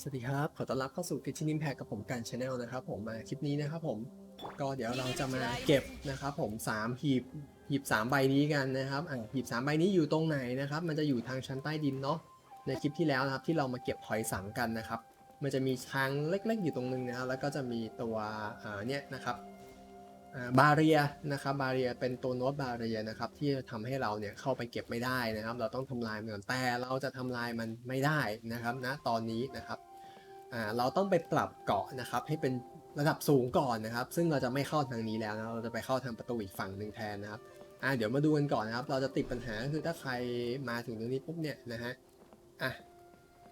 สวัสดีครับ ขอต้อนรับเข้าสู่ Kitchen Impact กับผมกันชาแนลนะครับผมมาคลิปนี้นะครับผม ก็เดี๋ยวเราจะมาเก็บนะครับผม3หีบหีบ3ใบนี้กันนะครับอะหีบ3ใบนี้อยู่ตรงไหนนะครับ มันจะอยู่ทางชั้นใต้ดินเนาะ ในคลิปที่แล้วนะครับที่เรามาเก็บหอยสังกันนะครับ มันจะมีทางเล็กๆอยู่ตรงนึงนะครับ แล้วก็จะมีตัวอ่าเนี่ยนะครับบาเรียนะครับบาเรียเป็นตัวโน้ตบาเรียนะครับที่ทำให้เราเนี่ยเข้าไปเก็บไม่ได้นะครับ เราต้องทำลายมันก่อนแต่เราจะทำลายมันไม่ได้นะครับณตอนนี้นะครับ อ่าเราต้องไปปรับเกาะนะครับให้เป็นระดับสูงก่อนนะครับ ซึ่งเราจะไม่เข้าทางนี้แล้วนะเราจะไปเข้าทางประตูอีกฝั่งหนึ่งแทนนะครับอ่าเดี๋ยวมาดูกันก่อนนะครับ เราจะติดปัญหาคือถ้าใครมาถึงตรงนี้ปุ๊บเนี่ยนะฮะอะ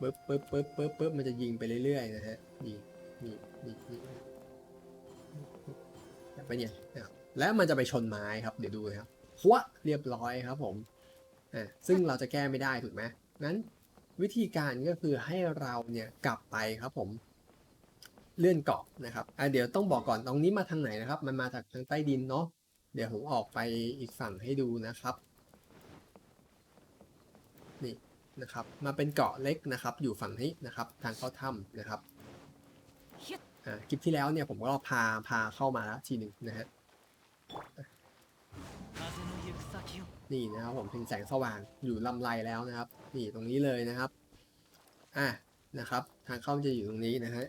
ปึ๊บปึ๊บปึ๊บปึ๊บปึ๊บมันจะยิงไปเรื่อยๆนะฮะนี่นี่นี่นี่แบบนี้นะครับแล้วมันจะไปชนไม้ครับ เดี๋ยวดูนะครับหัวเรียบร้อยครับผมอ่าซึ่งเราจะแก้ไม่ได้ถูกไหมนั้น วิธีการก็คือให้เราเนี่ยกลับไปครับผม เลื่อนเกาะนะครับอ่าเดี๋ยวต้องบอกก่อนตรงนี้มาทางไหนนะครับ มันมาจากทางใต้ดินเนาะเดี๋ยวผมออกไปอีกฝั่งให้ดูนะครับนี่นะครับ มาเป็นเกาะเล็กนะครับ อยู่ฝั่งนี้นะครับ ทางเข้าถ้ำนะครับอ่าคลิปที่แล้วเนี่ยผมก็พาพาเข้ามาแล้วทีหนึ่งนะฮะ นี่นะครับผมถึงแสงสว่างอยู่ลำไรแล้วนะครับ นี่ตรงนี้เลยนะครับอะนะครับ ทางเข้าจะอยู่ตรงนี้นะฮะ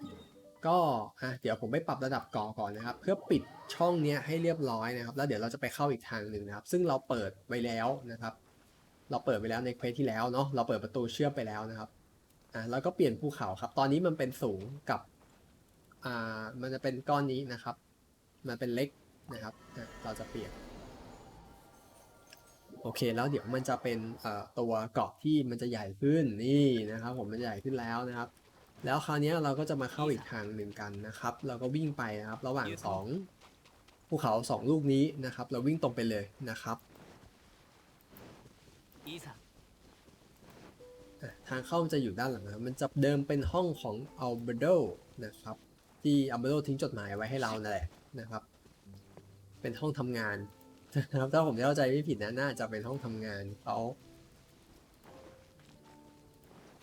ก็อะเดี๋ยวผมไปปรับระดับก่อก่อนนะครับ เพื่อปิดช่องเนี้ยให้เรียบร้อยนะครับ แล้วเดี๋ยวเราจะไปเข้าอีกทางหนึ่งนะครับ ซึ่งเราเปิดไว้แล้วนะครับ เราเปิดไปแล้วในเควสที่แล้วเนาะเราเปิดประตูเชื่อมไปแล้วนะครับอะแล้วก็เปลี่ยนภูเขาครับ ตอนนี้มันเป็นสูงกับอ่ามันจะเป็นก้อนนี้นะครับ มันเป็นเล็กนะครับอ่เราจะเปลี่ยน โอเค แล้วเดี๋ยวมันจะเป็นเอ่อตัวเกาะที่มันจะใหญ่ขึ้นนี่นะครับ ผมมันใหญ่ขึ้นแล้วนะครับ แล้วคราวนี้เราก็จะมาเข้าอีกทางหนึ่งกันนะครับ เราก็วิ่งไปนะครับ ระหว่างสองภูเขาสองลูกนี้นะครับ เราวิ่งตรงไปเลยนะครับいざอะทางเข้ามันจะอยู่ด้านหลังนะครับมันจะเดิมเป็นห้องของอัลเบโดนะครับ ที่อัลเบโดทิ้งจดหมายไว้ให้เรานั่นแหละนะครับ เป็นห้องทำงาน นะครับถ้าผมเข้าใจไม่ผิดนะน่าจะเป็นห้องทำงานเขา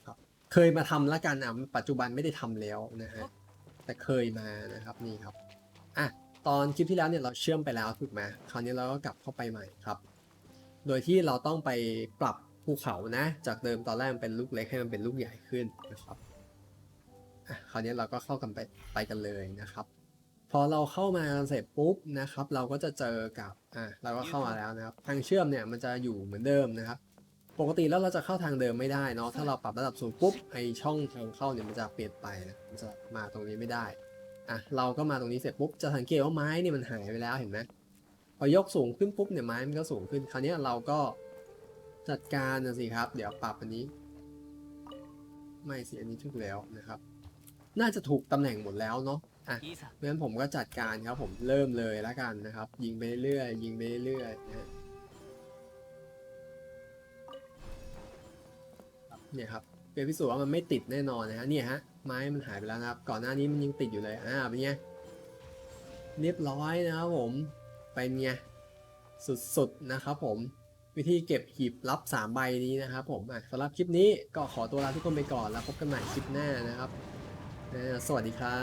ครับเคยมาทำละกันอะปัจจุบันไม่ได้ทำแล้วนะฮะแต่เคยมานะครับนี่ครับอะตอนคลิปที่แล้วเนี่ยเราเชื่อมไปแล้วถูกไหมคราวนี้เราก็กลับเข้าไปใหม่ครับ โดยที่เราต้องไปปรับภูเขานะ จากเดิมตอนแรกมันเป็นลูกเล็กให้มันเป็นลูกใหญ่ขึ้นนะครับอะคราวนี้เราก็เข้ากันไปไปกันเลยนะครับ พอเราเข้ามาเสร็จปุ๊บนะครับ เราก็จะเจอกับอะเราก็เข้ามาแล้วนะครับ ทางเชื่อมเนี่ยมันจะอยู่เหมือนเดิมนะครับ ปกติแล้วเราจะเข้าทางเดิมไม่ได้เนาะถ้าเราปรับระดับสูงปุ๊บไอช่องทางเข้าเนี่ยมันจะเปลี่ยนไปนะมันจะมาตรงนี้ไม่ได้อะเราก็มาตรงนี้เสร็จปุ๊บจะสังเกตว่าไม้เนี่ยมันหายไปแล้วเห็นไหมพอยกสูงขึ้นปุ๊บเนี่ยไม้มันก็สูงขึ้นคราวนี้เราก็จัดการนะสิครับ เดี๋ยวปรับอันนี้ ไม่สิอันนี้ถูกแล้วนะครับ น่าจะถูกตำแหน่งหมดแล้วเนาะ อะいざเพราะฉะนั้นผมก็จัดการครับผมเริ่มเลยแล้วกันนะครับ ยิงไปเรื่อยยิงไปเรื่อยนะฮะเนี่ยครับเป็นพิสูจน์ว่ามันไม่ติดแน่นอนนะฮะเนี่ยฮะไม้มันหายไปแล้วนะครับ ก่อนหน้านี้มันยังติดอยู่เลยอ่าเป็นไงเรียบร้อยนะครับผมเป็นไงสุดๆนะครับผมวิธีเก็บหีบลับ 3 ใบนี้นะครับผมอะสำหรับคลิปนี้ก็ขอตัวลาทุกคนไปก่อนแล้วพบกันใหม่คลิปหน้านะครับเอ่อสวัสดีครับ